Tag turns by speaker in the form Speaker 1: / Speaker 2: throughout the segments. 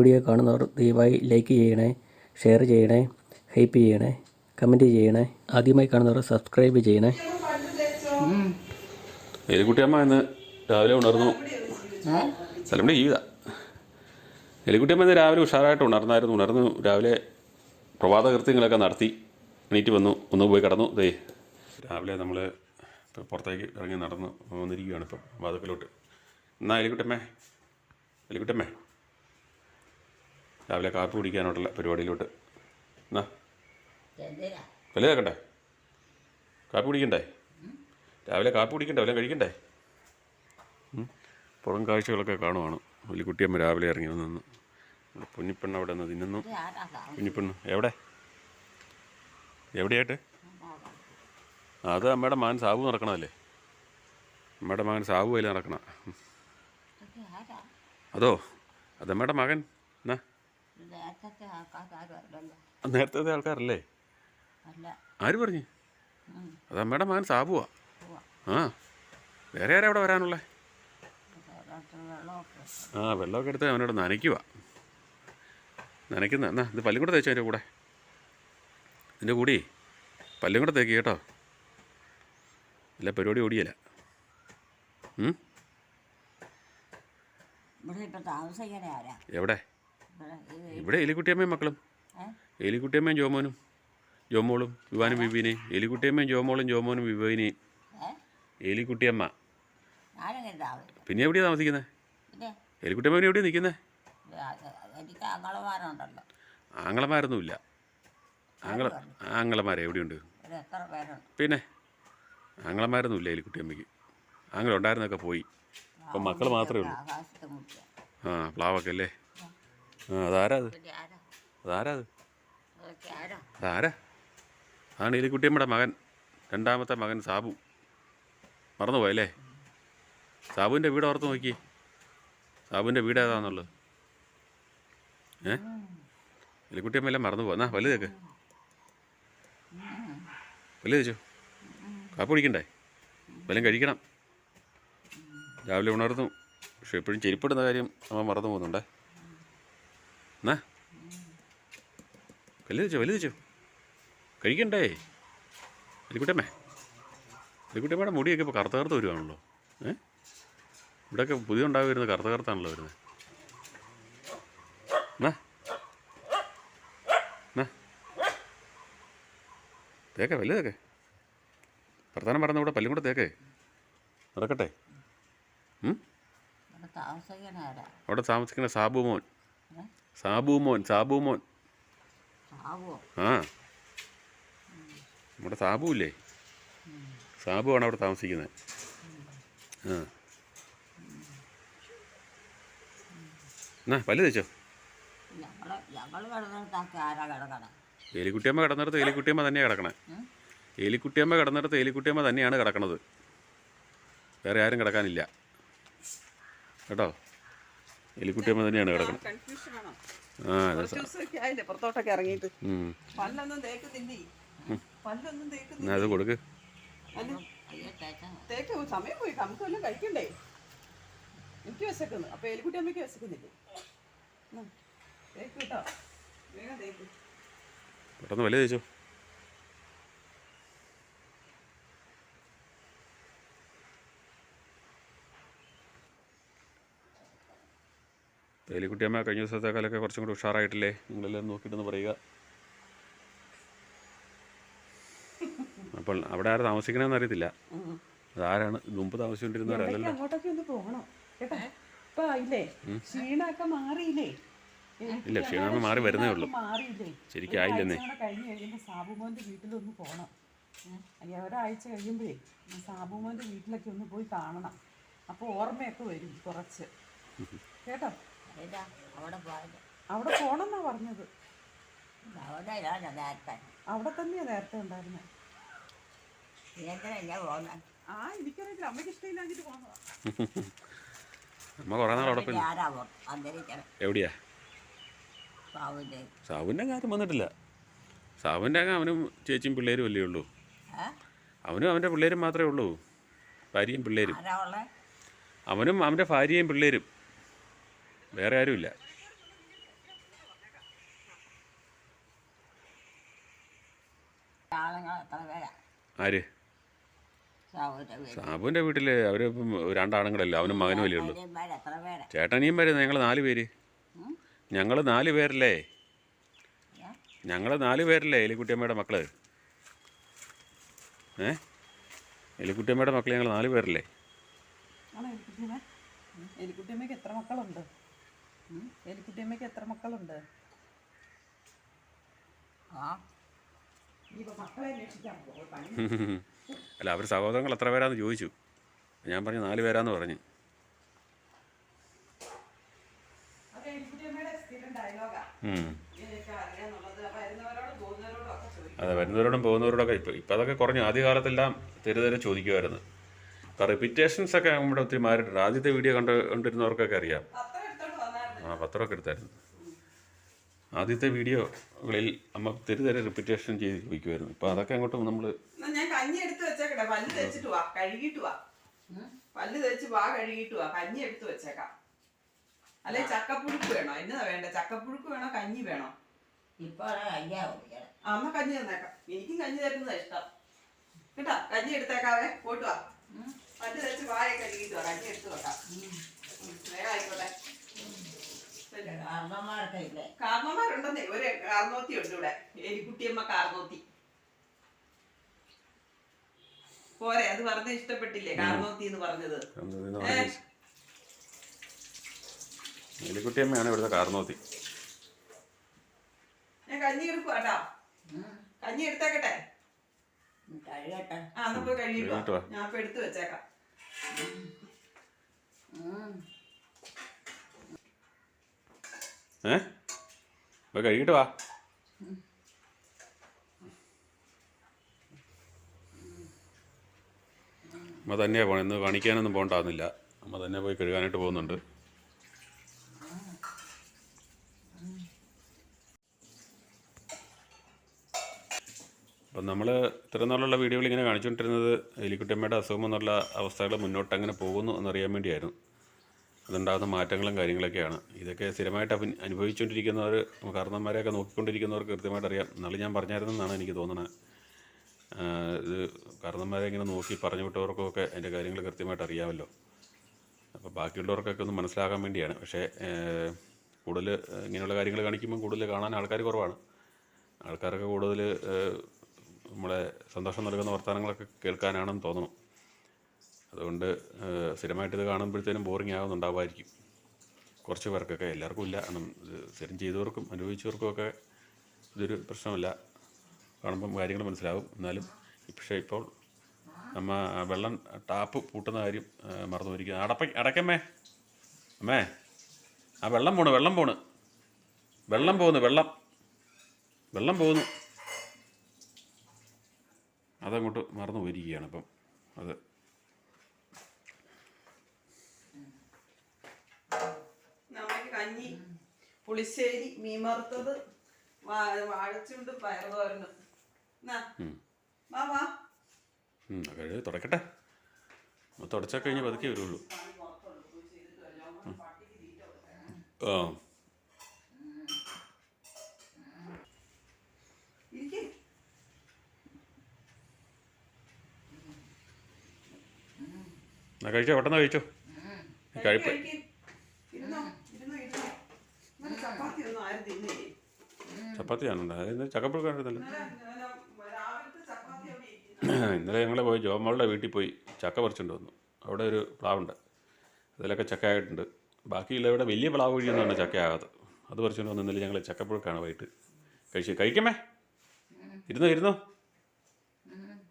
Speaker 1: Video കാണുന്നവർ ദയവായി like ചെയ്യണേ ഷെയർ ചെയ്യണേ ഹൈപ്പ് ചെയ്യണേ കമന്റ് ചെയ്യണേ. ആദ്യമായി കാണുന്നവർ സബ്സ്ക്രൈബ് ചെയ്യണേ.
Speaker 2: എലിക്കുട്ടിയമ്മ ഇന്ന് രാവിലെ ഉണർന്നു. സ്ഥലം ജീവിത എലിക്കുട്ടിയമ്മ ഇന്ന് രാവിലെ ഉഷാറായിട്ട് ഉണർന്നായിരുന്നു. ഉണർന്നു രാവിലെ പ്രഭാത കൃത്യങ്ങളൊക്കെ നടത്തി എണീറ്റ് വന്നു. ഒന്ന് പോയി കടന്നു. ദേ രാവിലെ നമ്മൾ ഇപ്പോൾ പുറത്തേക്ക് ഇറങ്ങി നടന്നു വന്നിരിക്കുകയാണ് ഇപ്പം വാതുക്കലോട്ട് എന്നാ എലിക്കുട്ടമ്മേ എലിക്കുട്ടമ്മേ രാവിലെ കാപ്പി കുടിക്കാനായിട്ടുള്ള പരിപാടിയിലോട്ട്. എന്നാ?
Speaker 3: എന്തിനാ?
Speaker 2: വലുതാക്കട്ടെ കാപ്പി കുടിക്കണ്ടേ? രാവിലെ കാപ്പി കുടിക്കണ്ടേ? വല്ലതും കഴിക്കണ്ടേ. പുറം കാഴ്ചകളൊക്കെ കാണുവാണ്. വലിക്കുട്ടിയമ്മ രാവിലെ ഇറങ്ങി നമ്മുടെ കുഞ്ഞിപ്പെണ്ണ് അവിടെ നിന്ന് തിന്നുന്നു. കുഞ്ഞിപ്പെണ്ണ് എവിടെ? എവിടെയായിട്ട്? അത് അമ്മയുടെ മകൻ സാബു നടക്കണതല്ലേ? അമ്മയുടെ മകൻ സാബു അതിൽ നടക്കണ? അതോ? അതമ്മയുടെ മകൻ?
Speaker 3: നേരത്തെ
Speaker 2: ആൾക്കാരല്ലേ? ആര് പറഞ്ഞു. അത് അമ്മയുടെ മകൻ സാബുവാ. ആ. വേറെ ആരാ അവിടെ വരാനുള്ളേ? ആ വെള്ളമൊക്കെ എടുത്ത് അവനോട് നനയ്ക്കുക നനയ്ക്കുന്ന എന്നാ ഇത് പല്ലും കൂടെ തേച്ചു അതിന്റെ കൂടെ? ഇതിന്റെ കൂടി? പല്ലും കൂടെ തേക്ക് കേട്ടോ. ഇല്ല പരിപാടി ഓടിയല്ല. എവിടെ?
Speaker 3: ഇവിടെ
Speaker 2: എലിക്കുട്ടിയമ്മയും മക്കളും? എലിക്കുട്ടിയമ്മയും ജോമോനും ജോമോളും വിവാനും വിവീനെയും എലിക്കുട്ടിയമ്മയും ജോമോളും ജോമോനും വിവീനെയും
Speaker 3: ഏ?
Speaker 2: എലിക്കുട്ടിയമ്മ. പിന്നെ എവിടെയാണ് താമസിക്കുന്നത് എലിക്കുട്ടിയമ്മ പിന്നെ എവിടെയാണ് നിൽക്കുന്നത് ആംഗളമാരൊന്നുമില്ല ആംഗള ആംഗളമാരെ എവിടെയുണ്ട്? പിന്നെ? ആംഗളമാരൊന്നുമില്ല എലിക്കുട്ടിയമ്മയ്ക്ക്. ആംഗളം ഉണ്ടായിരുന്നൊക്കെ പോയി. അപ്പം മക്കൾ മാത്രമേ ഉള്ളൂ. ആ പ്ലാവൊക്കെ അല്ലേ? അതാരാ അത്? അതാരാ അത്?
Speaker 3: ആരാ?
Speaker 2: അതാരാ? അതാണ് എലിക്കുട്ടിയമ്മയുടെ മകൻ. രണ്ടാമത്തെ മകൻ സാബു. മറന്നുപോയല്ലേ? സാബുവിന്റെ വീട് ഓർത്ത് നോക്കി സാബുവിന്റെ വീട് ഏതാണെന്നുള്ളത് ഏ? എലിക്കുട്ടിയമ്മയെല്ലാം മറന്നുപോ എന്നാ വലുതൊക്കെ വലുത് ചോ കാപ്പ് കുടിക്കണ്ടേ? വല്ലതും കഴിക്കണം. രാവിലെ ഉണർന്നു. പക്ഷെ എപ്പോഴും ചെരിപ്പിടുന്ന കാര്യം നമ്മൾ മറന്നു പോകുന്നുണ്ടേ. എന്നാ? വലുത് വെച്ചോ വലുത് വെച്ചോ കഴിക്കണ്ടേ? അലിക്കുട്ടമ്മേ അലിക്കുട്ടമ്മയുടെ മുടിയൊക്കെ ഇപ്പോൾ കറുത്ത കറുത്ത് വരുവാണല്ലോ. ഏ? ഇവിടെയൊക്കെ പുതിയ ഉണ്ടാകും വരുന്നത് കറുത്ത കറുത്താണല്ലോ വരുന്നത് എന്നാ? എന്നാ? തേക്ക വലുതൊക്കെ പ്രധാനം പറഞ്ഞ കൂടെ പല്ലും കൂടെ തേക്കേ. നടക്കട്ടെ?
Speaker 3: ഇവിടെ
Speaker 2: അവിടെ താമസിക്കുന്ന സാബു മോൻ
Speaker 3: ഏ?
Speaker 2: സാബു മോൻ സാബു മോൻ.
Speaker 3: സാവോ
Speaker 2: ആ. നമ്മുടെ സാബു ഇല്ലേ? സാബു ആണ് അവിടെ താമസിക്കുന്നത്. ആ. എന്നാ പല്ല് തേച്ചോ? എലിക്കുട്ടിയമ്മ കിടന്നിടത്ത് എലിക്കുട്ടിയമ്മ തന്നെയാണ് കിടക്കണേ? എലിക്കുട്ടിയമ്മ കിടന്നിടത്ത് എലിക്കുട്ടിയമ്മ തന്നെയാണ് കിടക്കണത്. വേറെ ആരും കിടക്കാനില്ല. കേട്ടോ? എലിക്കുട്ടിയമ്മ തന്നെയാണ്
Speaker 4: കിടക്കുന്നത്
Speaker 2: ആ അതെ
Speaker 4: പുറത്തോട്ടൊക്കെ ഇറങ്ങിയിട്ട്. പല്ലൊന്നും പല്ലൊന്നും തേക്കുന്നില്ല?
Speaker 2: അത് കൊടുക്ക്.
Speaker 3: അയ്യോ തേച്ചാ
Speaker 4: തേക്ക് സമയം പോയി നമുക്ക് വല്ലതും കഴിക്കണ്ടേ? എനിക്ക് വിശക്കുന്നു. അപ്പൊ എലിക്കുട്ടി അമ്മയ്ക്ക് വിശക്കുന്നില്ലേ? ഉം. തേക്ക് കേട്ടോ. വേഗം തേക്ക്.
Speaker 2: പെട്ടെന്ന് വലിയ തേച്ചോ എലിക്കുട്ടിയമ്മ കഴിഞ്ഞ ദിവസത്തേക്കാളൊക്കെ കുറച്ചും കൂടി ഉഷാറായിട്ടില്ലേ? നിങ്ങളെല്ലാം നോക്കിയിട്ടൊന്ന് പറയുക. അപ്പോൾ അവിടെ ആരും താമസിക്കണമെന്ന് അറിയത്തില്ല. അതാരാണ്? മുമ്പ് താമസിച്ചുകൊണ്ടിരുന്നവരല്ലല്ലോ.
Speaker 4: അങ്ങോട്ടൊക്കെ ഒന്ന് പോകണം. കേട്ടോ? ഇപ്പൊ ഇല്ലേ? ക്ഷീണമൊക്കെ മാറിയില്ലേ?
Speaker 2: ഇല്ല ക്ഷീണം മാറി വരുന്നേ ഉള്ളൂ.
Speaker 4: മാറിയില്ലേ?
Speaker 2: ശരിക്കും ആയില്ലെന്നേ
Speaker 4: വീട്ടിലൊന്ന് പോകണം ഒരാഴ്ച കഴിയുമ്പോഴേ സാബുമോന്റെ വീട്ടിലൊക്കെ ഒന്ന് പോയി കാണണം. അപ്പോൾ ഓർമ്മയൊക്കെ വരും കുറച്ച്. കേട്ടോ?
Speaker 3: അവിടെ
Speaker 4: പോണെന്നാ പറഞ്ഞത്.
Speaker 3: അവിടെ
Speaker 4: തന്നെയാ നേരത്തെ
Speaker 3: ഉണ്ടായിരുന്നെ.
Speaker 4: ആ എനിക്കറിയില്ല. അമ്മയ്ക്ക് ഇഷ്ടമില്ലാഞ്ഞിട്ട് പോന്നതാ
Speaker 2: അമ്മ കുറേ നാൾ അവിടെ പോയി
Speaker 3: ആരാ അന്തരിക്കണം
Speaker 2: എവിടെയാ? സാബുവിന്റെ കാര്യം വന്നിട്ടില്ല. സാബുവിന്റെ അങ്ങ് അവനും ചേച്ചിയും പിള്ളേരും അല്ലേ ഉള്ളൂ? അവനും അവന്റെ പിള്ളേരും മാത്രമേ ഉള്ളൂ. ഭാര്യയും പിള്ളേരും. അവനും അവന്റെ ഭാര്യയും പിള്ളേരും. വേറെ ആരുമില്ല. ആര്? സാബുവിന്റെ വീട്ടിൽ അവർ രണ്ടാണുങ്ങളല്ലോ അവനും മകനും അല്ലേ ഉള്ളൂ? ചേട്ടനിയും പേര് ഞങ്ങൾ നാലു പേര്. ഞങ്ങൾ നാലു പേരല്ലേ? ഞങ്ങൾ നാലു പേരല്ലേ എലിക്കുട്ടിയമ്മയുടെ മക്കൾ? ഏ? എലിക്കുട്ടിയമ്മയുടെ മക്കൾ ഞങ്ങൾ നാലു പേരല്ലേ?
Speaker 4: എലിക്കുട്ടിയമ്മയ്ക്ക് എത്ര മക്കളുണ്ട്? എലിക്കുട്ടിയമ്മയ്ക്ക് എത്ര മക്കളുണ്ട്?
Speaker 2: അല്ല അവർ സഹോദരങ്ങൾ എത്ര പേരാന്ന് ചോദിച്ചു. ഞാൻ പറഞ്ഞു നാല് പേരാന്ന് പറഞ്ഞു.
Speaker 4: അത് വരുന്നവരോടും പോകുന്നവരോടും ഒക്കെ ചോദിക്കും.
Speaker 2: അതെ വരുന്നവരോടും പോകുന്നവരോടൊക്കെ ഇപ്പൊ ഇപ്പം അതൊക്കെ കുറഞ്ഞു. ആദ്യകാലത്തെല്ലാം തെരുതെരെ ചോദിക്കുമായിരുന്നു. റിപ്പിറ്റേഷൻസ് റിപ്പീറ്റേഷൻസ് ഒക്കെ നമ്മുടെ ഒത്തിരി മാറിയിട്ടുണ്ട്. ആദ്യത്തെ വീഡിയോ കണ്ട് കണ്ടിരുന്നവർക്കൊക്കെ അറിയാം. ആ പത്രമൊക്കെ എടുത്തായിരുന്നു. ആദ്യത്തെ വീഡിയോകളിൽ അമ്മ തെരുതെരെ റിപ്പീറ്റേഷൻ ചെയ്ത് ചോദിക്കുമായിരുന്നു ഇപ്പം അതൊക്കെ അങ്ങോട്ട് നമ്മൾ
Speaker 4: ഞാൻ കഞ്ഞി എടുത്ത് വെച്ചേക്കട്ടെ പല്ല് തേച്ചിട്ട് വാ. കഴുകിയിട്ട് വാ. പല്ല് തേച്ച് വാ കഴുകിയിട്ട് വാ. കഞ്ഞി എടുത്ത് വെച്ചേക്കാം. അല്ലെ ചക്കപ്പുഴുക്ക് വേണോ? എന്നതാ വേണ്ട? ചക്കപ്പുഴുക്ക് വേണോ? കഞ്ഞി വേണോ?
Speaker 3: കുടിക്കണം.
Speaker 4: ആ കഞ്ഞി തന്നേക്കാം. എനിക്കും കഞ്ഞി തരുന്നതാ ഇഷ്ടം. കേട്ടാ? കഞ്ഞി എടുത്തേക്കാവേ. പോയിട്ട് വാ. പല്ല് തേച്ച് വായ കഴുകിയിട്ട് വാ. കഞ്ഞി എടുത്ത് വെക്കാം. വേഗം ആയിക്കോട്ടെ.
Speaker 3: ഇല്ലേ
Speaker 4: കാർന്നോമാരുണ്ടെന്നേ ഒരു കാർന്നോത്തി ഉണ്ട് ഇവിടെ എലിക്കുട്ടിയമ്മ കാർന്നോത്തി. പോരെ അത് പറഞ്ഞ ഇഷ്ടപ്പെട്ടില്ലേ കാർന്നോത്തി എന്ന് പറഞ്ഞത്?
Speaker 2: എലിക്കുട്ടിയമ്മയാണ് ഇവിടുത്തെ കാർന്നോത്തി.
Speaker 4: ഞാൻ കഞ്ഞി എടുക്കുക കേട്ടോ കഞ്ഞി എടുത്തേക്കട്ടെ. ആ എന്നാ പോയി
Speaker 2: കഴുകിയിട്ട്
Speaker 4: ഞാൻ ഇപ്പൊ എടുത്തു വെച്ചേക്കാം
Speaker 3: ഉം.
Speaker 2: ഏ? അപ്പോൾ കഴുകിട്ട് വാ. അമ്മ തന്നെയാണ് പോകണം ഇന്ന് കാണിക്കാനൊന്നും പോകണ്ടാവുന്നില്ല അമ്മ തന്നെ പോയി കഴുകാനായിട്ട് പോകുന്നുണ്ട്. അപ്പം നമ്മൾ ഇത്രയും നാളുള്ള വീഡിയോകൾ ഇങ്ങനെ കാണിച്ചുകൊണ്ടിരുന്നത് എലിക്കുട്ടിയമ്മയുടെ അസുഖം എന്നുള്ള അവസ്ഥകൾ മുന്നോട്ട് എങ്ങനെ പോകുന്നു എന്നറിയാൻ വേണ്ടിയായിരുന്നു. അതുണ്ടാകുന്ന മാറ്റങ്ങളും കാര്യങ്ങളൊക്കെയാണ്. ഇതൊക്കെ സ്ഥിരമായിട്ട് അഭി അനുഭവിച്ചുകൊണ്ടിരിക്കുന്നവർ കാരണന്മാരെയൊക്കെ നോക്കിക്കൊണ്ടിരിക്കുന്നവർക്ക് കൃത്യമായിട്ട് അറിയാം. എന്നാലും ഞാൻ പറഞ്ഞായിരുന്നെന്നാണ് എനിക്ക് തോന്നുന്നത് ഇത് കാരണന്മാരെ ഇങ്ങനെ നോക്കി പറഞ്ഞു വിട്ടവർക്കൊക്കെ അതിന്റെ കാര്യങ്ങൾ കൃത്യമായിട്ട് അറിയാമല്ലോ. അപ്പോൾ ബാക്കിയുള്ളവർക്കൊക്കെ ഒന്ന് മനസ്സിലാക്കാൻ വേണ്ടിയാണ്. പക്ഷേ കൂടുതൽ ഇങ്ങനെയുള്ള കാര്യങ്ങൾ കാണിക്കുമ്പോൾ കൂടുതൽ കാണാൻ ആൾക്കാർ കുറവാണ്. ആൾക്കാരൊക്കെ കൂടുതൽ നമ്മളെ സന്തോഷം നൽകുന്ന വർത്തമാനങ്ങളൊക്കെ കേൾക്കാനാണെന്ന് തോന്നുന്നു അതുകൊണ്ട് സ്ഥിരമായിട്ടിത് കാണുമ്പോഴത്തേനും ബോറിംഗ് ആകുന്നുണ്ടാവുമായിരിക്കും. കുറച്ച് പേർക്കൊക്കെ എല്ലാവർക്കും ഇല്ല. കാരണം സ്ഥിരം ചെയ്തവർക്കും അനുഭവിച്ചവർക്കുമൊക്കെ ഇതൊരു പ്രശ്നമല്ല. കാണുമ്പം കാര്യങ്ങൾ മനസ്സിലാവും. എന്നാലും പക്ഷേ ഇപ്പോൾ നമ്മ വെള്ളം ടാപ്പ് പൂട്ടുന്ന കാര്യം മറന്നു പോയിരിക്കുന്നത് അടപ്പ അടയ്ക്കമ്മേ. അമ്മേ ആ വെള്ളം പോണ് വെള്ളം പോണ്. വെള്ളം പോകുന്നു വെള്ളം. വെള്ളം പോകുന്നു അതങ്ങോട്ട് മറന്നു പോയിരിക്കുകയാണ് ഇപ്പം. അത്
Speaker 4: നമുക്ക് കഞ്ഞി പുളിശ്ശേരി മീൻ വറുത്തത് വാഴച്ചുണ്ട് പയറുതോരനും
Speaker 2: തുടക്കട്ടെ. തുടച്ചാൽ കഴിഞ്ഞ് പതുക്കെ വരുള്ളൂ. ആ. എന്നാ കഴിച്ചോ? പെട്ടെന്ന് കഴിച്ചോ? കഴിപ്പ്
Speaker 4: ഇരുന്നോ ഇരുന്നോ ഇരുന്നോ ഇന്നലെ ചപ്പാത്തി ഒന്നും ആരും തിന്നില്ലേ
Speaker 2: ചപ്പാത്തിയാണുണ്ട് അതായത് ചക്കപ്പുഴുക്കായിരുന്നല്ലോ
Speaker 4: ഇന്നലെ
Speaker 2: ഞങ്ങൾ പോയി ജോമോളുടെ വീട്ടിൽ പോയി ചക്ക പറിച്ചുകൊണ്ട് വന്നു. അവിടെ ഒരു പ്ലാവുണ്ട്. അതിലൊക്കെ ചക്ക ആയിട്ടുണ്ട് ബാക്കിയുള്ള ഇവിടെ വലിയ പ്ലാവ് കഴിയുന്നതാണ് ചക്കയാകാത്ത അത് പറിച്ചുകൊണ്ട് വന്നു ഇന്നലെ ഞങ്ങൾ ചക്കപ്പുഴുക്കാണ് വൈകിട്ട് കഴിച്ച് കഴിക്കമ്മേ. ഇരുന്നോ ഇരുന്നോ.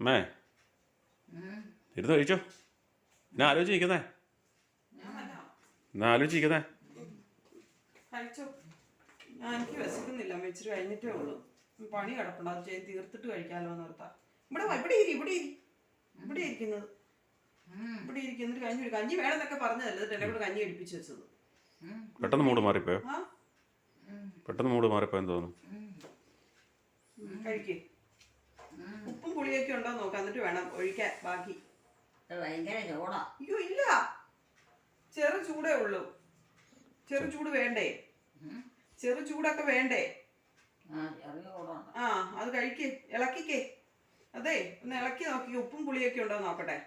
Speaker 2: മേ ഇരുന്നോ കഴിച്ചോ. എന്നാ ആലോചിച്ചിരിക്കുന്നേ എന്നാ
Speaker 4: ആലോചിച്ചിരിക്കുന്നേ എനിക്ക് വിശക്കുന്നില്ല. അമ്മ കഴിഞ്ഞിട്ടേ ഉള്ളൂ. പണി കിടപ്പുണ്ട്. അത് ചെയ്ത് തീർത്തിട്ട് കഴിക്കാമല്ലോ എന്ന് ഓർത്താ. ഇവിടെ ഇവിടെ ഇരി ഇവിടെ ഇരി. ഇവിടെ ഇരിക്കുന്നത്. ഇവിടെ ഇരിക്കുന്നൊരു കഞ്ഞി ഒരു കഞ്ഞി വേണമെന്നൊക്കെ പറഞ്ഞതല്ലേ? എന്നെ കൂടെ കഞ്ഞി എടുപ്പിച്ച് വെച്ചത്.
Speaker 2: പെട്ടെന്ന് മൂട് മാറിപ്പോയോ?
Speaker 4: ആ?
Speaker 2: പെട്ടെന്ന് മൂട് മാറിപ്പോയെന്ന് തോന്നുന്നു.
Speaker 4: കഴിക്കേ. ഉപ്പും പുളിയൊക്കെ ഉണ്ടോ എന്ന് നോക്കാം. എന്നിട്ട് വേണം ഒഴിക്കാൻ. ബാക്കി.
Speaker 3: ഇത് ഭയങ്കര ചൂടാ.
Speaker 4: അയ്യോ ഇല്ല. ചെറു ചൂടേ ഉള്ളൂ. ചെറു ചൂട് വേണ്ടേ? ചെറു ചൂടൊക്കെ വേണ്ടേ?
Speaker 3: ആ
Speaker 4: അത് കഴിക്കേ ഇളക്കിക്കേ. അതെ ഒന്ന് ഇളക്കി നോക്കി ഉപ്പും പുളിയൊക്കെ ഉണ്ടോ നോക്കട്ടെ.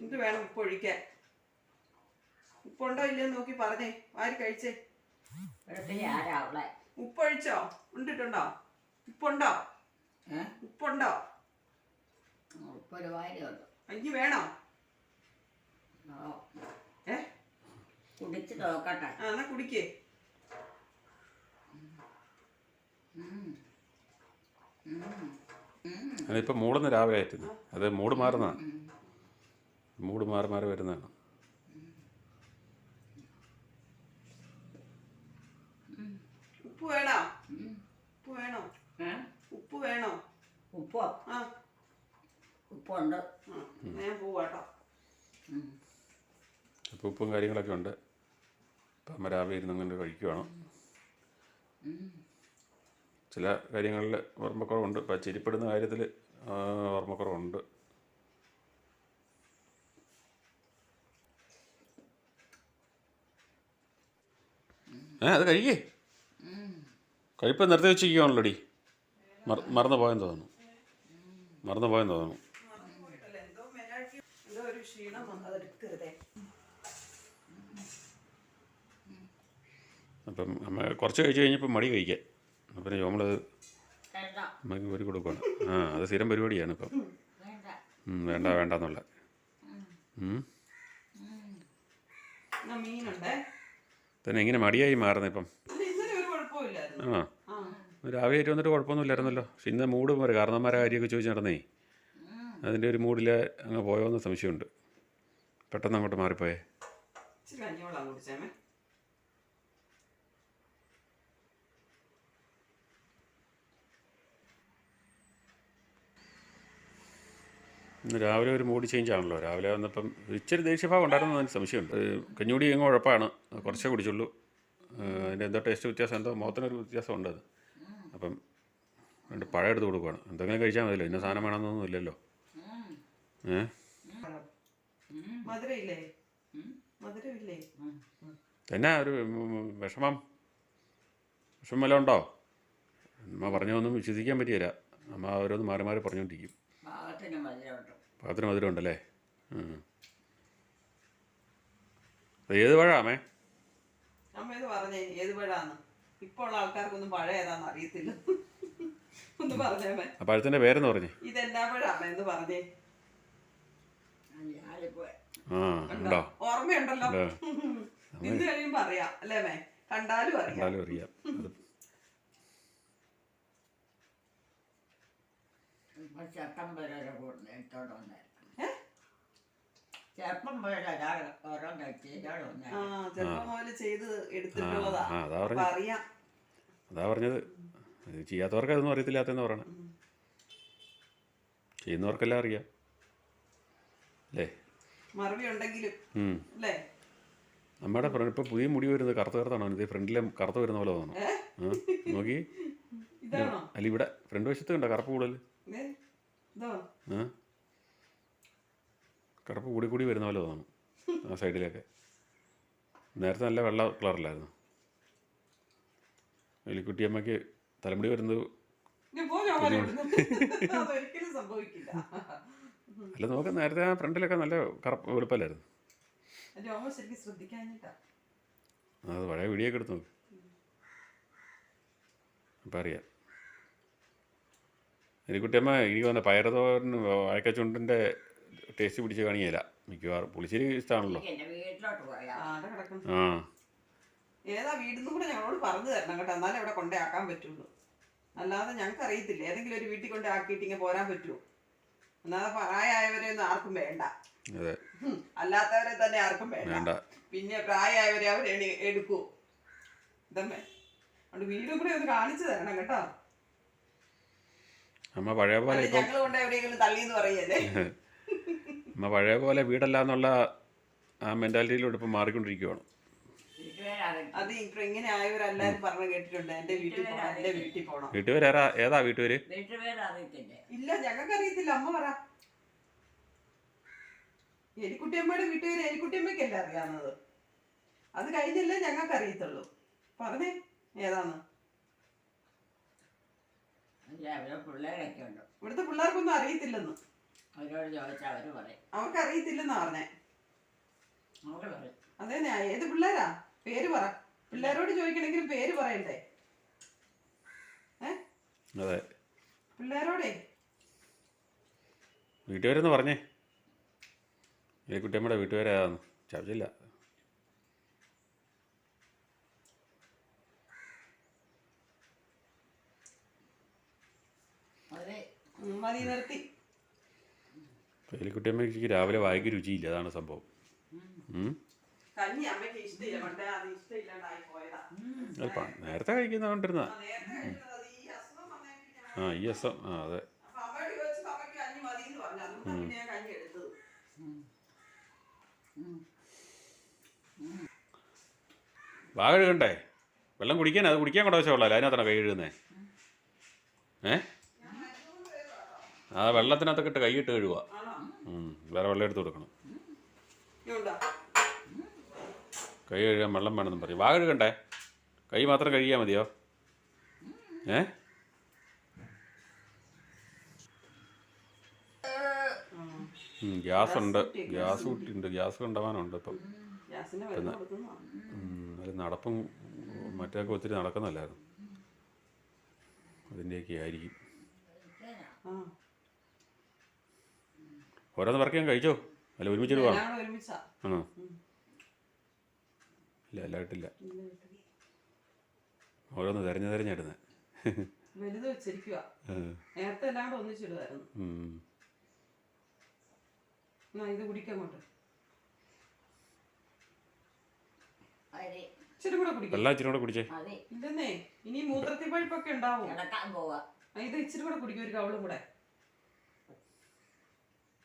Speaker 4: എന്ത് വേണം ഉപ്പ് ഒഴിക്കാൻ? ഉപ്പുണ്ടോ ഇല്ലയോ നോക്കി പറഞ്ഞേ ആര് കഴിച്ചേ. ഉപ്പൊഴിച്ചോ ഉണ്ടിട്ടുണ്ടോ? ഉപ്പുണ്ടോ? ഉപ്പുണ്ടോ?
Speaker 3: ഉപ്പ് ഒരു
Speaker 4: അഞ്ച് വേണോ?
Speaker 3: കുടിച്ച് നോക്കട്ടെ.
Speaker 4: ആ എന്നാ കുടിക്കേ.
Speaker 3: ഉം. ഉം. ഉം.
Speaker 2: അതിപ്പോൾ മൂടുന്ന രാവിലെ ആയിരുന്നു അത് മൂട് മാറുന്നതാണ് മൂട് മാറി മാറി വരുന്നതാണ്.
Speaker 4: ഉപ്പ് വേണോ? ഉപ്പ് വേണോ? ഉപ്പ് വേണോ?
Speaker 3: ഉപ്പോ?
Speaker 4: ആ.
Speaker 3: ഉപ്പുണ്ട്.
Speaker 4: ഞാൻ പോവാട്ടോ.
Speaker 2: അപ്പോൾ ഉപ്പും കാര്യങ്ങളൊക്കെ ഉണ്ട്. അപ്പം അമ്മ രാവിലെ ഇരുന്ന് അങ്ങനെ കഴിക്കുവാണ്. ചില കാര്യങ്ങളിൽ ഓർമ്മക്കുറവുണ്ട് ഇപ്പം ചിരിപ്പെടുന്ന കാര്യത്തിൽ ഓർമ്മക്കുറവുണ്ട് ഏ അത് കഴിക്കേ. കഴിപ്പ് നിർത്തി വെച്ചിരിക്കുകയാണല്ലോടി മറന്നു പോയെന്ന് തോന്നുന്നു. മറന്നു പോയെന്ന് തോന്നുന്നു
Speaker 4: എന്തോ മെനാക്കി എന്തോ ഒരു ക്ഷീണം വന്നത് എടുക്കരുതേ
Speaker 2: അപ്പം അമ്മ കുറച്ച് കഴിച്ച് കഴിഞ്ഞപ്പോൾ മടി കഴിക്കാൻ. അപ്പം നമ്മൾ
Speaker 3: വേണ്ട
Speaker 2: അമ്മയ്ക്ക് ഒരു കൊടുക്കണം ആ അത് സ്ഥിരം പരിപാടിയാണ് ഇപ്പം.
Speaker 3: വേണ്ട.
Speaker 2: വേണ്ട
Speaker 4: എന്നുള്ള.
Speaker 2: തന്നെ എങ്ങനെ മടിയായി മാറുന്നത് ഇപ്പം. ആണോ?
Speaker 4: ആ.
Speaker 2: രാവിലെ ആയിട്ട് വന്നിട്ട് കുഴപ്പമൊന്നുമില്ലായിരുന്നല്ലോ പക്ഷെ ഇന്ന് മൂഡ് മാറി കാരണന്മാരെ കാര്യമൊക്കെ ചോദിച്ച് നടന്നേ. അതിന്റെ ഒരു മൂഡിൽ അങ്ങ് പോയോന്ന് സംശയമുണ്ട്. പെട്ടെന്ന് അങ്ങോട്ട് മാറിപ്പോയേ. ഇന്ന് രാവിലെ ഒരു മൂഡ് ചേഞ്ച് ആണല്ലോ. രാവിലെ വന്നപ്പം ഇച്ചിരി ദേഷ്യഭാവം ഉണ്ടായിരുന്നു എന്ന് എനിക്ക് സംശയമുണ്ട്. കഞ്ഞുടി അങ്ങ് ഉഴപ്പാണ്. കുറച്ചേ കുടിച്ചുള്ളൂ. അതിന്റെ എന്തോ ടേസ്റ്റ് വ്യത്യാസം എന്തോ മുഖത്തിനൊരു വ്യത്യാസമുണ്ട് അത്. അപ്പം രണ്ട് പഴം എടുത്ത് കൊടുക്കുകയാണ് എന്തെങ്കിലും കഴിച്ചാൽ മതിയല്ലോ. ഇന്ന സാധനം വേണമെന്നൊന്നും ഇല്ലല്ലോ.
Speaker 4: ഏ?
Speaker 2: തന്നെ ഒരു വിഷമം? വിഷമം വല്ലതും ഉണ്ടോ? അമ്മ പറഞ്ഞൊന്നും വിശ്വസിക്കാൻ പറ്റിയില്ല. അമ്മ ഓരോന്ന് മാറി മാറി പറഞ്ഞുകൊണ്ടിരിക്കും.
Speaker 3: മധുരമുണ്ട്.
Speaker 2: പാകത്തിന് മധുരം ഉണ്ടല്ലേ ഏത് പഴമേ
Speaker 4: അമ്മ ഇത് പറഞ്ഞേ ഏത് പഴാന്ന്? ഇപ്പൊ ഉള്ള ആൾക്കാർക്കൊന്നും പഴം ഏതാന്ന് അറിയത്തില്ല. ഒന്ന് പറഞ്ഞേമേ
Speaker 2: ആ പഴത്തിന്റെ പേരെന്ന് പറഞ്ഞു.
Speaker 4: ഇതെന്നാ പഴാമ എന്ന് പറഞ്ഞേ. ഓർമ്മയുണ്ടല്ലോ. നിന്ന് കഴിയുമ്പോ അറിയാം. അല്ലേ മേ കണ്ടാലും അറിയാം.
Speaker 2: കണ്ടാലും അറിയാം അത്
Speaker 3: ഇപ്പൊ ചെറുപ്പം ഓരോ കഴിച്ച്
Speaker 4: ആ
Speaker 3: വന്നായിരുന്നു
Speaker 4: ചെറുപ്പം മുതൽ ചെയ്ത് എടുത്തിട്ടുള്ളതാ.
Speaker 2: ആ, അതാ
Speaker 4: അപ്പൊ
Speaker 2: പറഞ്ഞത്.
Speaker 4: അറിയാം.
Speaker 2: അതാ പറഞ്ഞത്. അത് ചെയ്യാത്തവർക്ക് അതൊന്നും അറിയത്തില്ലാത്തെന്ന് പറയണം. ചെയ്യുന്നവർക്കെല്ലാം അറിയാം. അല്ലേ?
Speaker 4: മറുപടി ഉണ്ടെങ്കിലും
Speaker 2: ഉം.
Speaker 4: അല്ലേ?
Speaker 2: നമ്മുടെ ഫ്രണ്ട് ഇപ്പൊ പുതിയ മുടി വരുന്നത് കറുത്ത കറുത്താണോ? ഇത് ഫ്രണ്ടിലെ കറുത്ത വരുന്ന പോലെ തോന്നണം ആ, നോക്കി.
Speaker 4: ഇതാണോ?
Speaker 2: അല്ല ഇവിടെ ഫ്രണ്ട് വശത്ത് കണ്ടോ കറുപ്പ് കൂടുതൽ കറുപ്പ് കൂടി കൂടി വരുന്ന പോലെ തോന്നുന്നു ആ സൈഡിലൊക്കെ. നേരത്തെ നല്ല വെള്ള കളറിലായിരുന്നു. എലിക്കുട്ടിയമ്മയ്ക്ക് തലമുടി വരുന്നത് അല്ല നോക്ക് നേരത്തെ ആ ഫ്രണ്ടിലൊക്കെ നല്ല കറുപ്പ് വെളുപ്പല്ലായിരുന്നു. അത് പഴയ വീഡിയോ ഒക്കെ എടുത്ത് നോക്ക്. അപ്പം അറിയാം. എലിക്കുട്ടിയമ്മ എനിക്ക് വന്ന പയറതോരന് വായക്കച്ചുണ്ടിന്റെ ടേസ്റ്റ് പിടിച്ച് കാണിയില്ല മിക്കവാറും. പുളിശ്ശേരി ഇഷ്ടമാണല്ലോ ആ
Speaker 4: ഏതാ വീടിന്നും കൂടെ ഞങ്ങളോട് പറഞ്ഞു തരണം കേട്ടോ. എന്നാലേ ഇവിടെ കൊണ്ടേ ആക്കാൻ പറ്റുള്ളൂ. അല്ലാതെ ഞങ്ങൾക്ക് അറിയത്തില്ല ഏതെങ്കിലും ഒരു വീട്ടിൽ കൊണ്ടേ ആക്കിയിട്ട് ഇങ്ങനെ പോരാൻ പറ്റുമോ അല്ലാതെ പ്രായമായവരെ ഒന്നും ആർക്കും വേണ്ട. അല്ലാത്തവരെ തന്നെ ആർക്കും വേണ്ട.
Speaker 2: വേണ്ട.
Speaker 4: പിന്നെ പ്രായമായവരെ അവർ എടുക്കൂ. ഇതമ്മേ. അതുകൊണ്ട് വീടും കൂടെ ഒന്ന് കാണിച്ചു തരണം കേട്ടോ.
Speaker 2: അമ്മ പഴയ പോലെ ഇപ്പം അമ്മ പഴയ പോലെ വീടല്ല എന്നുള്ള ആ മെന്റാലിറ്റിയിലൂടെ ഇപ്പം മാറിക്കൊണ്ടിരിക്കുവാണ്.
Speaker 4: അത് ഇപ്പൊ ഇങ്ങനെ ആയവരെല്ലാരും പറഞ്ഞു കേട്ടിട്ടുണ്ട് എന്റെ വീട്ടിൽ പോണം എന്റെ വീട്ടിൽ പോണം.
Speaker 2: വീട്ടുപേര് ഏതാ വീട്ടുപേര്?
Speaker 4: ഇല്ല ഞങ്ങൾക്ക് അറിയത്തില്ല അമ്മ പറ. എലിക്കുട്ടിയമ്മയുടെ വീട്ടുകാർ എലിക്കുട്ടിയമ്മയ്ക്കല്ലേ അറിയാവുന്നത്? അത് കഴിഞ്ഞല്ലേ ഞങ്ങൾക്ക് അറിയത്തുള്ളൂ പറഞ്ഞേ ഏതാന്ന്
Speaker 3: അല്ല അവരെ പിള്ളേരൊക്കെ ഉണ്ട്
Speaker 4: ഇവിടുത്തെ പിള്ളേർക്കൊന്നും അറിയത്തില്ലെന്ന്.
Speaker 3: അവരോട് ചോദിച്ചാൽ അവർ പറയും.
Speaker 4: അവർക്ക് അറിയത്തില്ലെന്നാ പറഞ്ഞേ അതെ ഏത് പിള്ളേരാ? പേര് പറ. പിള്ളേരോട് ചോദിക്കണെങ്കിലും പേര് പറയണ്ടേ?
Speaker 2: അതെ.
Speaker 4: പിള്ളേരോടെ?
Speaker 2: വീട്ടുകാരെന്ന് പറഞ്ഞേ. കുട്ടിയമ്മയുടെ വീട്ടുപേരേതാന്ന് ചർച്ചില്ല
Speaker 3: അവർ
Speaker 4: ഉം, മതി നിർത്തി.
Speaker 2: രാവിലെ വായിക്ക് രുചിയില്ല അതാണ് സംഭവം. നേരത്തെ കഴിക്കുന്നോണ്ടിരുന്ന
Speaker 4: ആ, ഈ
Speaker 2: അസം ആ അതെ. വാ കഴുകണ്ടേ വെള്ളം കുടിക്കാൻ അത് കുടിക്കാൻ കൂടെ കൊള്ളാം അതിനകത്താണ് കൈ കഴുകുന്നേ ഏ? ആ വെള്ളത്തിനകത്തൊക്കെ ഇട്ട് കൈയിട്ട് കഴുകുക. വേറെ വെള്ളം എടുത്ത് കൊടുക്കണം. കൈ കഴുകാൻ വെള്ളം വേണമെന്നും പറയും. വാ കഴുകണ്ടേ? കൈ മാത്രം കഴുകിയാൽ മതിയോ? ഏ? ഗ്യാസ് ഉണ്ട്. ഗ്യാസ് കുട്ടിയുണ്ട്. ഗ്യാസ് കൊണ്ടുപോകാനുണ്ട് ഇപ്പം. ഒരു നടപ്പും മറ്റൊക്കെ ഒത്തിരി നടക്കുന്നല്ലായിരുന്നു. അതിന്റെയൊക്കെ ആയിരിക്കും.
Speaker 4: ആ
Speaker 2: ഓരോന്ന് പറക്കാൻ കഴിച്ചോ? അല്ല
Speaker 4: ഒരുമിച്ച് ഒരുമിച്ചാ.
Speaker 2: ആണോ? ഇല്ല എല്ലായിട്ടില്ല ഓരോന്ന് തെരഞ്ഞു തെരഞ്ഞെടുന്നെ.
Speaker 4: വലുത് വെച്ചിരിക്കുക നേരത്തെ എല്ലാം കൂടെ ഒന്നിച്ചിടുമായിരുന്നു ഇത് കുടിക്കങ്ങോട്ട്
Speaker 3: അവർ
Speaker 4: ഇച്ചിരി കൂടെ കുടിക്കും.
Speaker 2: വെള്ളം ഇച്ചിരി കൂടെ കുടിച്ചേ.
Speaker 4: ഇല്ലെന്നേ ഇനി മൂത്രത്തി പഴുപ്പൊക്കെ ഉണ്ടാവും ഇത് ഇച്ചിരി കൂടെ കുടിക്കും ഒരു കവളും കൂടെ.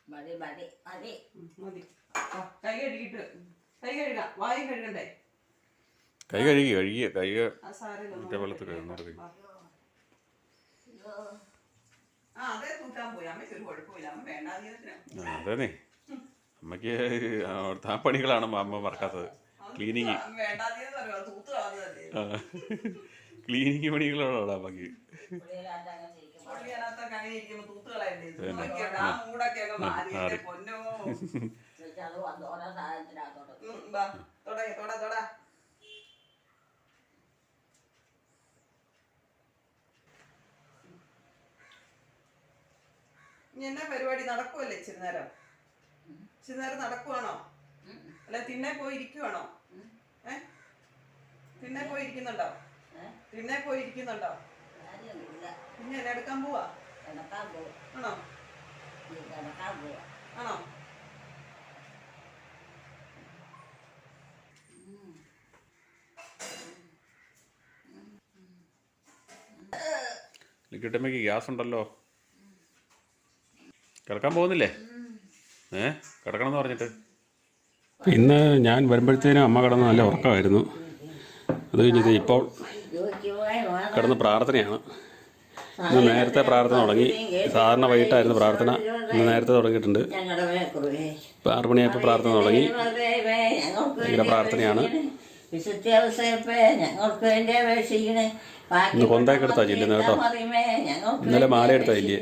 Speaker 3: മതി മതി മതി.
Speaker 4: ഉം, മതി. ആ, കൈ കഴുകിയിട്ട് കൈ കഴുകാം. വായും കഴുകണ്ടേ?
Speaker 2: കൈ കഴുകി കഴുകിയ കൈ
Speaker 4: ആ സാരമില്ല
Speaker 2: മറ്റേ വെള്ളത്തിൽ കഴുകുന്നോട് കൈ.
Speaker 4: ആ. ആ അതേ അമ്മയ്ക്ക്
Speaker 2: അവിടുത്തെ ആ പണികളാണ് അമ്മ മറക്കാത്തത്. ക്ലീനിങ് ക്ലീനിങ് പണികളാണ് അമ്മയ്ക്ക്.
Speaker 3: പുള്ളിയിലാണ്ട് അങ്ങനെ ഇരിക്കുമ്പോൾ
Speaker 4: പൊള്ളിയതിനകത്തൊക്കെ അങ്ങനെ ഇരിക്കുമ്പോ തൂത്ത് കളയണ്ടേ നോക്കിയോട്ടെ, ആ മൂടൊക്കെ അങ്ങ് മാറി. എന്റെ പൊന്നോ.
Speaker 3: ചേച്ചി അത് വന്ന് ഓരോ സാധനത്തിനകത്തോട്ട്
Speaker 4: ഉം, വാ തൊട തൊട തൊട. ഇനി എന്നാ പരിപാടി? നടക്കുവല്ലേ ഇച്ചിരി നേരം? ഇച്ചിരി നേരം നടക്കുവാണോ? അല്ല തിന്നെ പോയി ഇരിക്കുവാണോ ഏ? തിന്നെ പോയി ഇരിക്കുന്നുണ്ടോ? തിന്നെ പോയി ഇരിക്കുന്നുണ്ടോ പിന്നെ എന്നെ എടുക്കാൻ പോവാ?
Speaker 3: കിടക്കാൻ പോവാ
Speaker 4: ആണോ
Speaker 3: നീ കിടക്കാൻ പോവാ
Speaker 4: ആണോ
Speaker 2: ലിക്വിഡമ്മയ്ക്ക് ഗ്യാസ് ഉണ്ടല്ലോ. കിടക്കാൻ പോകുന്നില്ലേ? ഏ? കിടക്കണം എന്ന് പറഞ്ഞിട്ട്. ഇന്ന് ഞാൻ വരുമ്പോഴത്തേനും അമ്മ കിടന്ന് നല്ല ഉറക്കമായിരുന്നു. അത് കഴിഞ്ഞിട്ട് ഇപ്പോൾ കിടന്ന് പ്രാർത്ഥനയാണ്. ഇന്ന് നേരത്തെ പ്രാർത്ഥന തുടങ്ങി. സാധാരണ വൈകിട്ടായിരുന്നു പ്രാർത്ഥന. ഇന്ന് നേരത്തെ തുടങ്ങിയിട്ടുണ്ട്. ഇപ്പോൾ ആറ് മണിയായപ്പോൾ പ്രാർത്ഥന തുടങ്ങി. ഭയങ്കര പ്രാർത്ഥനയാണ്. ഇന്ന് കൊന്തയൊക്കെ എടുത്താ ചെല്ലുന്നത് കേട്ടോ. ഇന്നലെ മാല എടുത്താ ചില്ലേ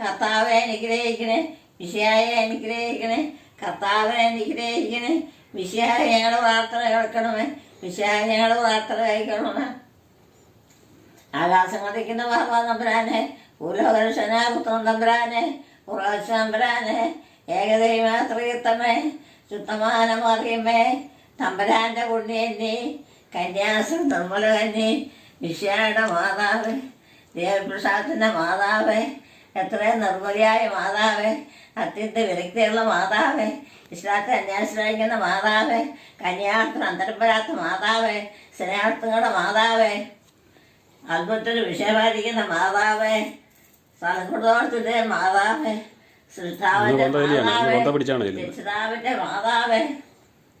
Speaker 3: കർത്താവെ അനുഗ്രഹിക്കണേ. വിഷയായ അനുഗ്രഹിക്കണേ. കർത്താവെ അനുഗ്രഹിക്കണേ. വിഷയായ ഞങ്ങളുടെ പ്രാർത്ഥന കേൾക്കണമേ. വിഷയായ ഞങ്ങളുടെ പ്രാർത്ഥന കഴിക്കണമേ ആകാശം ഭഗവാൻ തമ്പുരാനെ ഭൂലോകർഷനാകുത്തം തമ്പുരാനെ ഉറവശ തമ്പുരാനെ ഏകദൈവത്രീത്തമേ ശുദ്ധമാനമറിയമേ തമ്പുരാന്റെ പുണ്യന്നി കന്യാസം നമ്മൾ കന്നി വിഷയുടെ മാതാവ് ദേവപ്രസാദത്തിന്റെ മാതാവ് എത്രയും നിർമ്മലയായ മാതാവ് അത്യന്ത വിരക്തിയുള്ള മാതാവ് ഇസ്ലാത്തെ അന്വേഷിക്കുന്ന മാതാവ് കന്യാർത്ഥം അന്തരപ്പെടാത്ത മാതാവ് സ്നേഹത്തുങ്ങളുടെ മാതാവ് അത്ഭുതത്തിന് വിഷയമായിരിക്കുന്ന മാതാവേ. സൽകൃതോത്തിന്റെ മാതാവേ സൃഷ്ടാവിന്റെ മാതാവേ പ്രകാശത്തിൽ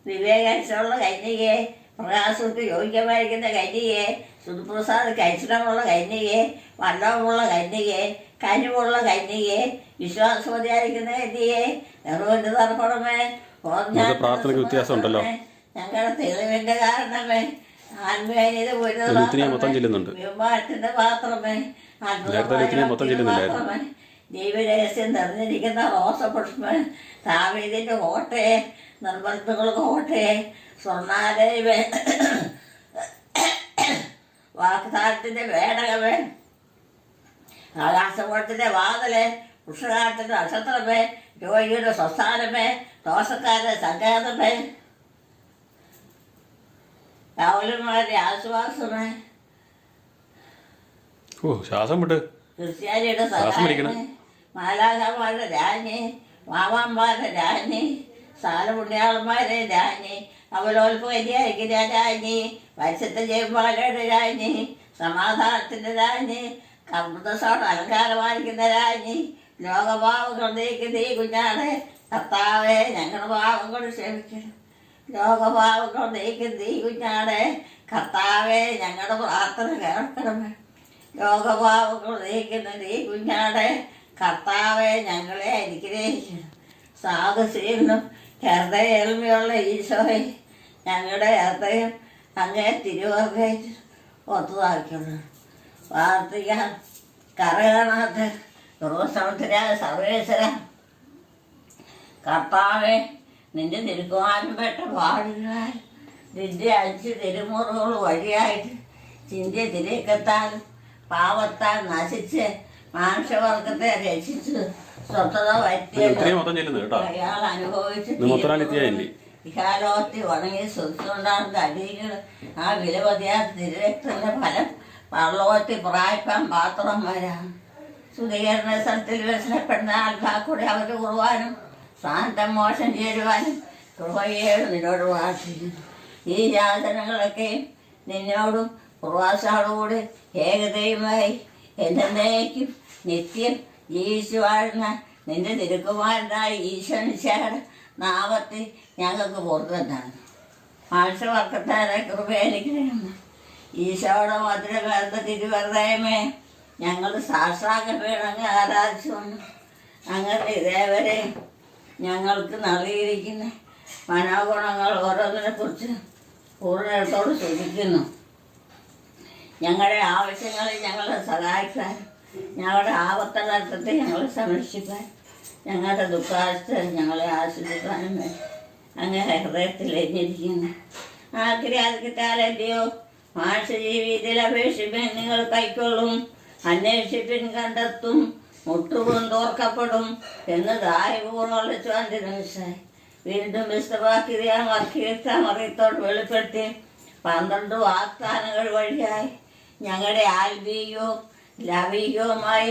Speaker 3: വിവേകാഴ്ചയുള്ള കന്യകയെ പ്രകാശത്ത് യോഗ്യമായിരിക്കുന്ന കന്യകയെ സുഖപ്രസാദ് കൈശ്രമുള്ള കന്യകയെ വല്ലവമുള്ള കന്യകയെ കനിവുള്ള കന്യകയെ വിശ്വാസമതിയായിരിക്കുന്ന കന്യകയെ നെറുവിന്റെ തർപ്പണമേ
Speaker 2: പ്രാർത്ഥനയ്ക്ക് വ്യത്യാസമുണ്ടല്ലോ.
Speaker 3: ഞങ്ങളുടെ തെളിവിന്റെ കാരണമേ
Speaker 2: ലുത്തിനിയ മൊത്തം ചെല്ലുന്നുണ്ട്. നേരത്തെ ലുത്തിനിയ മൊത്തം ചെല്ലുന്നില്ലായിരുന്നു.
Speaker 3: പാത്രമേ ജീവരഹസ്യം നിറഞ്ഞിരിക്കുന്ന റോസപുഷ്പൻ താവീതിന്റെ കോട്ടയെ നിർബന്ധങ്ങൾക്ക് കോട്ടയെ സ്വർണാലയമേ വാക്താരത്തിന്റെ വേടകമേ ആകാശപുറത്തിന്റെ വാതിലെ പുരുഷകാലത്തിന്റെ നക്ഷത്രമേ രോഗിയുടെ സ്വസ്ഥാനമേ ദോഷക്കാരുടെ സങ്കേതമേ രാഹുലന്മാരുടെ ആശ്വാസമേ
Speaker 2: ഓ ശ്വാസം വിട്ട്.
Speaker 3: ക്രിസ്ത്യാനിയുടെ. സഹായമേ മാലാകന്മാരുടെ രാജ്ഞി മാമാന്മാരുടെ രാജ്ഞി സാലപുണ്യാളന്മാരുടെ രാജ്ഞി അവലോൽപ്പരിയായിരിക്കുന്ന രാജ്ഞി വത്സത്തെ ജയമാലയുടെ രാജ്ഞി സമാധാനത്തിന്റെ രാജ്ഞി കർമ്മസോട് അലങ്കാരമായിരിക്കുന്ന രാജ്ഞി ലോകഭാവം കൊണ്ടിരിക്കുന്ന ഈ കുഞ്ഞാണ്. കർത്താവെ ഞങ്ങളുടെ കൊണ്ട് ക്ഷമിക്കണം. ലോകഭാവങ്ങൾ നീക്കുന്ന ഈ കുഞ്ഞാടെ കർത്താവെ ഞങ്ങളുടെ പ്രാർത്ഥന കേൾക്കണമേ. ലോകഭാവങ്ങൾ നീക്കുന്ന നീ കുഞ്ഞാടെ കർത്താവെ ഞങ്ങളെ അനുഗ്രഹിക്കണം. സാഹസീനും ഹൃദയൽമയുള്ള ഈശോയെ ഞങ്ങളുടെ ഹൃദയം അങ്ങേ തിരുവകേറ്റ് ഒത്തുതാക്കുന്നു പ്രാർത്ഥിക്കാൻ കരകണാത്ത ദുർവസമുദ്രായ സർവേശ്വര കർത്താവെ നിന്റെ തിരുക്കുമാരൻ പെട്ട പാടുകളാൽ നിന്റെ അഞ്ച് തിരുമുറകൾ വഴിയായിട്ട് ചിന്തിയ തിരക്കെത്താൻ പാവത്താൽ നശിച്ച് മാനുഷവർഗത്തെ രക്ഷിച്ച് സ്വസ്ഥത
Speaker 2: ലുത്തിനിയ
Speaker 3: പറ്റിയ
Speaker 2: മൊത്തം ചെല്ലുന്നു കേട്ടോ.
Speaker 3: അയാൾ അനുഭവിച്ച് വിഹാലോത്തി ഉണങ്ങി സുഖിച്ചുണ്ടാകുന്ന അടികൾ ആ വിലപതിയാത്ത തിരക്തന്റെ ഫലം പള്ളോത്തി പ്രായപ്പാൻ പാത്രം വരാം. ശുദ്ധീകരണ സ്ഥലത്തിൽ വ്യസനപ്പെടുന്ന ആത്മാക്കൂടെ അവരുടെ കുറുവാനും ശാന്തം മോശം ചേരുവാനും കൃപയേട് നിന്നോട് പ്രാർത്ഥിക്കുന്നു ഈ യാതനകളൊക്കെ നിന്നോടും പ്രവാസത്തോടുകൂടി ഏകതയുമായി എന്നേക്കും നിത്യം ജീവിച്ചു വാഴുന്ന നിന്റെ തിരുക്കുമാരനായ ശേഖര നാമത്തിൽ ഞങ്ങൾക്ക് പുറത്തുതന്നാണ് മനുഷ്യവർക്കത്താരെ കൃപയായിരിക്കണം ഈശോയുടെ മധുരകാലത്ത് തിരുവരുതയമേ ഞങ്ങൾ സാക്ഷാക വീണങ്ങ് ആരാധിച്ചുകൊണ്ട് അങ്ങനെ ഇതേവരെ ഞങ്ങൾക്ക് നൽകിയിരിക്കുന്ന മനോഗുണങ്ങൾ ഓരോന്നിനെ കുറിച്ച് പൂർണത്തോട് ശ്രദ്ധിക്കുന്നു ഞങ്ങളുടെ ആവശ്യങ്ങളിൽ ഞങ്ങളെ സഹായിക്കാൻ ഞങ്ങളുടെ ആപത്തനർത്ഥത്തെ ഞങ്ങളെ സംരക്ഷിക്കാൻ ഞങ്ങളുടെ ദുഃഖാവസ്ഥ ഞങ്ങളെ ആശ്വസിക്കാനും അങ്ങനെ ഹൃദയത്തിൽ എഞ്ഞിരിക്കുന്നു ആഗ്രഹിക്കാലല്ലയോ മാഷജീവിതത്തിൽ അപേക്ഷിപ്പിൻ നിങ്ങൾ കൈക്കൊള്ളും അന്വേഷിപ്പിൻ കണ്ടെത്തും മുട്ടുകൊണ്ടും തോർക്കപ്പെടും എന്ന് ദായപൂർവമുള്ള ചോദ്യനിമിഷമായി വീണ്ടും വിശദമാക്കിയ മറിയത്തോട് വെളിപ്പെടുത്തി പന്ത്രണ്ട് വാഗ്ദാനങ്ങൾ വഴിയായി ഞങ്ങളുടെ ആത്മീയവും ലൗകികവുമായ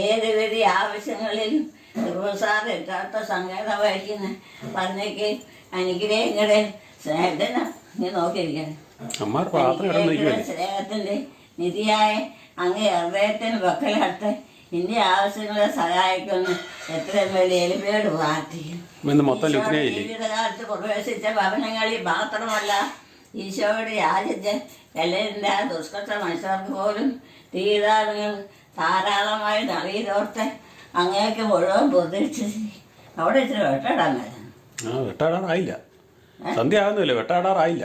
Speaker 3: ഏത് വിധി ആവശ്യങ്ങളിലും ദിവസാറ് എത്താത്ത സംഗീതം വഹിക്കുന്ന പറഞ്ഞേക്ക് അനുഗ്രഹങ്ങളെ സ്നേഹത്തിന് നീ നോക്കിയിരിക്കണം സ്നേഹത്തിന്റെ നിധിയായ അങ്ങ് ഹൃദയത്തിന് പക്കലടുത്ത് ഇന്റെ ആവശ്യങ്ങളെ സഹായിക്കുന്നു എത്രയും വലിയ എളിമയോട് പ്രാർത്ഥിക്കും കാലത്ത് പ്രവേശിച്ച ഭവനങ്ങളിൽ മാത്രമല്ല ഈശോയുടെ രാജ്യത്തെ എല്ലാ ദുഷ്കൃത മനുഷ്യർക്ക് പോലും തീരാതങ്ങൾ ധാരാളമായി നളിയിലോർത്ത് അങ്ങേക്ക് മുഴുവൻ പ്രതീക്ഷിച്ച് അവിടെ ഇച്ചിരി വെട്ടടാൻ
Speaker 2: ആ വെട്ടാടാറായില്ല സന്ധ്യ ആകുന്നില്ല വെട്ടാടാറായില്ല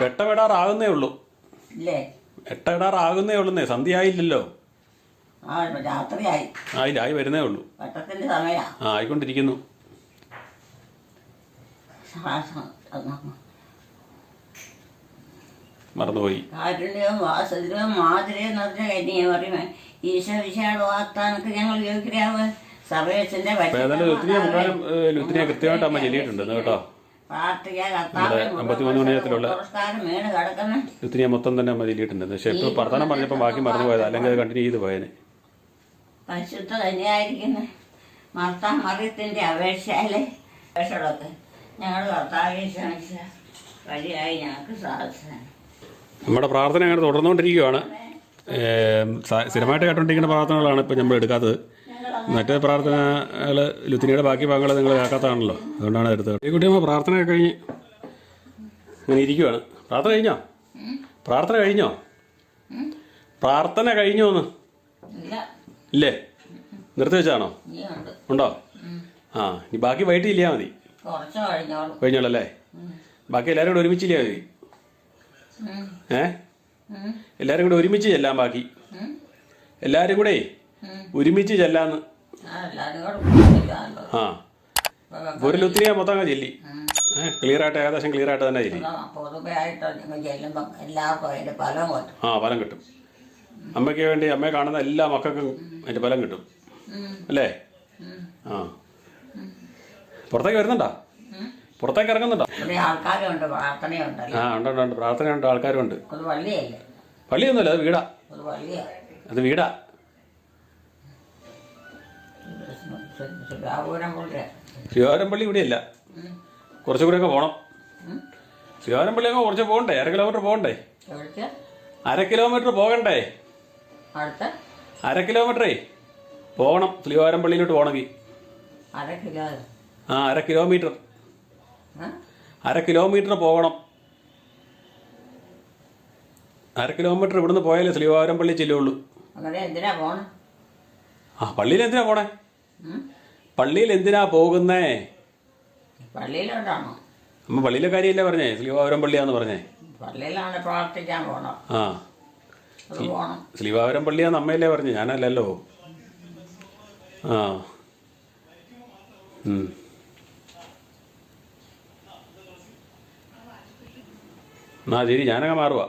Speaker 2: വെട്ടവിടാറാകുന്നേ ഉള്ളൂ.
Speaker 3: ഇല്ലേ?
Speaker 2: വെട്ടവിടാറാകുന്നേ ഉള്ളൂന്നേ. സന്ധ്യ ആയില്ലല്ലോ
Speaker 3: ആ രാത്രിയായി.
Speaker 2: ആയില്ല ആയി വരുന്നേ ഉള്ളൂ.
Speaker 3: വട്ടത്തിന്റെ സമയമാണ്
Speaker 2: ആ ആയിക്കൊണ്ടിരിക്കുന്നു. മറന്നുപോയി.
Speaker 3: കാരുണ്യവും വാസത്തിലും മാതിരയും നിറഞ്ഞ കന്യെ പറയുമേ ഈശോ വിശാല വാഗ്ദാനക്ക് ഞങ്ങൾ യോഗ്യരാവ്
Speaker 2: കൃത്യമായിട്ട് അമ്മ ചൊല്ലിയിട്ടുണ്ട് കേട്ടോ. മണിയത്തിലുള്ള മൊത്തം തന്നെ അമ്മ ചൊല്ലിയിട്ടുണ്ട്. പക്ഷെ ഇപ്പൊ വർത്തമാനം പറഞ്ഞപ്പോൾ ബാക്കി മറന്നു പോയത് അല്ലെങ്കിൽ അത് കണ്ടിന്യൂ ചെയ്ത് പോയേനെ.
Speaker 3: പരിശുദ്ധ തന്നെയായിരിക്കുന്നു മർത്താ മറിയത്തിന്റെ അപേക്ഷയിലെ അപേക്ഷകളൊക്കെ ഞങ്ങൾ കർത്താവിനെ ശ്രമിച്ച വഴിയായി ഞങ്ങൾക്ക് സാധിച്ചതാണ്
Speaker 2: നമ്മുടെ പ്രാർത്ഥന അങ്ങനെ തുടർന്നുകൊണ്ടിരിക്കുകയാണ്. സ്ഥിരമായിട്ട് കേട്ടോണ്ടിരിക്കുന്ന പ്രാർത്ഥനകളാണ് ഇപ്പോൾ നമ്മൾ എടുക്കാത്തത്. മറ്റേ പ്രാർത്ഥനകൾ ലുത്തിനിയുടെ ബാക്കി ഭാഗങ്ങൾ നിങ്ങൾ കേൾക്കാത്തതാണല്ലോ അതുകൊണ്ടാണ് എടുത്തത്. ഈ കുട്ടിയമ്മ പ്രാർത്ഥന കഴിഞ്ഞ് ഇങ്ങനെ ഇരിക്കുവാണ്. പ്രാർത്ഥന കഴിഞ്ഞോ? പ്രാർത്ഥന കഴിഞ്ഞോ? പ്രാർത്ഥന കഴിഞ്ഞോ എന്ന്
Speaker 3: ഇല്ല?
Speaker 2: നിർത്തി വെച്ചാണോ? ഉണ്ടോ? ആ ഇനി ബാക്കി വൈകിട്ട് ഇല്ലാ മതി. കഴിഞ്ഞോളല്ലേ? ബാക്കി എല്ലാവരും കൂടെ ഒരുമിച്ച് ഇല്ലാ
Speaker 3: മതി
Speaker 2: ഏ?
Speaker 3: എല്ലാരും
Speaker 2: എല്ലാവരും കൂടെ ഒരുമിച്ച് ചെല്ലാം ബാക്കി.
Speaker 3: എല്ലാരും
Speaker 2: എല്ലാവരും കൂടെ ഒരുമിച്ച് ചെല്ലാന്ന്.
Speaker 3: ആ,
Speaker 2: ഒരു ലുത്തിരി മൊത്തം അങ്ങ് ചെല്ലി. ക്ലിയർ ആയിട്ട് ഏകദേശം ക്ലിയർ ആയിട്ട് തന്നെ ചെല്ലി. ആ ഫലം കിട്ടും. അമ്മയ്ക്ക് വേണ്ടി അമ്മയെ കാണുന്ന എല്ലാ മക്കൾക്കും അതിന്റെ ഫലം കിട്ടും. അല്ലേ? ആ. പുറത്തേക്ക് വരുന്നുണ്ടോ. പുറത്തേക്ക് ഇറങ്ങുന്നുണ്ടോ? ആ ഉണ്ട് ഉണ്ട് ഉണ്ട്. പ്രാർത്ഥനയുണ്ട് ആൾക്കാരുണ്ട് പള്ളിയൊന്നുമില്ല അത് വീടാ.
Speaker 3: അത്
Speaker 2: വീടാ. ശിവാരംപള്ളി ഇവിടെയല്ല. കുറച്ചും കൂടെ ഒക്കെ പോകണം ശിവപുരം പള്ളി അങ്ങ് കുറച്ച് പോകണ്ടേ? അര കിലോമീറ്റർ പോകണ്ടേ? അര കിലോമീറ്റർ പോകണ്ടേ?
Speaker 3: അടുത്ത
Speaker 2: അര കിലോമീറ്ററേ പോകണം ശ്രീവാരം പള്ളിയിലോട്ട് പോകണമെങ്കിൽ
Speaker 3: അര കിലോ
Speaker 2: ആ അര കിലോമീറ്റർ
Speaker 3: ആ?
Speaker 2: അര കിലോമീറ്റർ പോകണം. അര കിലോമീറ്റർ ഇവിടുന്ന് പോയാലേ ശ്രീവാരം പള്ളി ചെല്ലുള്ളൂ.
Speaker 3: അങ്ങനെ എന്തിനാ പോണം?
Speaker 2: ആ പള്ളിയിൽ എന്തിനാ പോണേ?
Speaker 3: ഉം?
Speaker 2: പള്ളിയിൽ എന്തിനാ പോകുന്നേ?
Speaker 3: പള്ളിയിലോട്ടാണോ
Speaker 2: അമ്മ പള്ളിയിലെ കാര്യമല്ലേ പറഞ്ഞേ? ശ്രീവാരം പള്ളിയാന്ന് പറഞ്ഞേ.
Speaker 3: പള്ളിയിലാണ് പ്രാർത്ഥിക്കാൻ പോണം
Speaker 2: ആ. ശ്രീവാരം പള്ളിയാന്ന് അമ്മയല്ലേ പറഞ്ഞു? ഞാനല്ലല്ലോ. ആ. എന്നാ ശരി ഞാനങ്ങ് മാറുക